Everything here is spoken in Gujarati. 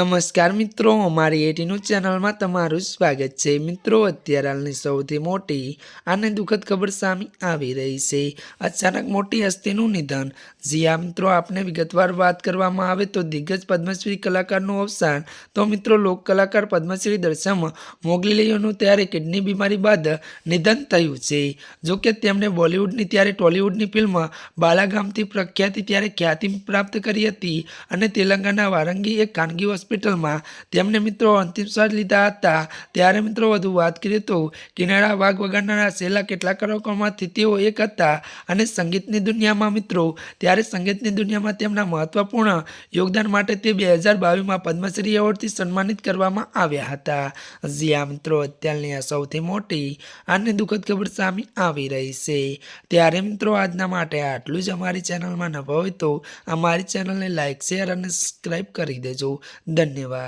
નમસ્કાર મિત્રો, અમારી એટીનું ચેનલમાં તમારું સ્વાગત છે. મિત્રો, અત્યારે હાલની સૌથી મોટી અને દુઃખદ ખબર સામે આવી રહી છે. અચાનક મોટી હસ્તીનું નિધન. જ્યાં મિત્રો, આપને વિગતવાર વાત કરવામાં આવે તો દિગ્ગજ પદ્મશ્રી કલાકારનું અવસાન. તો મિત્રો, લોક કલાકાર પદ્મશ્રી દર્શમ મોગલીઓનું ત્યારે કિડની બીમારી બાદ નિધન થયું છે. જો કે તેમણે બોલિવૂડની, ત્યારે ટોલિવૂડની ફિલ્મ બાલાગામથી પ્રખ્યાતિ ત્યારે ખ્યાતિ પ્રાપ્ત કરી હતી અને તેલંગાના વારંગી એક ખાનગી હોસ્પિટલમાં તેમને મિત્રો અંતિમ શ્વાસ લીધા હતા. ત્યારે મિત્રો વધુ વાત કરીએ તો કિનારા વાઘ વગાડનારા છેલ્લા કેટલાક કલાકારોમાંથી તેઓ એક હતા અને સંગીતની દુનિયામાં મિત્રો ત્યારે સંગીતની દુનિયામાં તેમના મહત્વપૂર્ણ યોગદાન માટે તે બે હજાર બાવીસમાં પદ્મશ્રી એવોર્ડથી સન્માનિત કરવામાં આવ્યા હતા. જ્યાં મિત્રો, અત્યારની આ સૌથી મોટી અને દુઃખદ ખબર સામે આવી રહી છે. ત્યારે મિત્રો, આજના માટે આટલું જ અમારી ચેનલમાં નવા હોય તો અમારી ચેનલને લાઇક શેર અને સબસ્ક્રાઈબ કરી દેજો. 念完。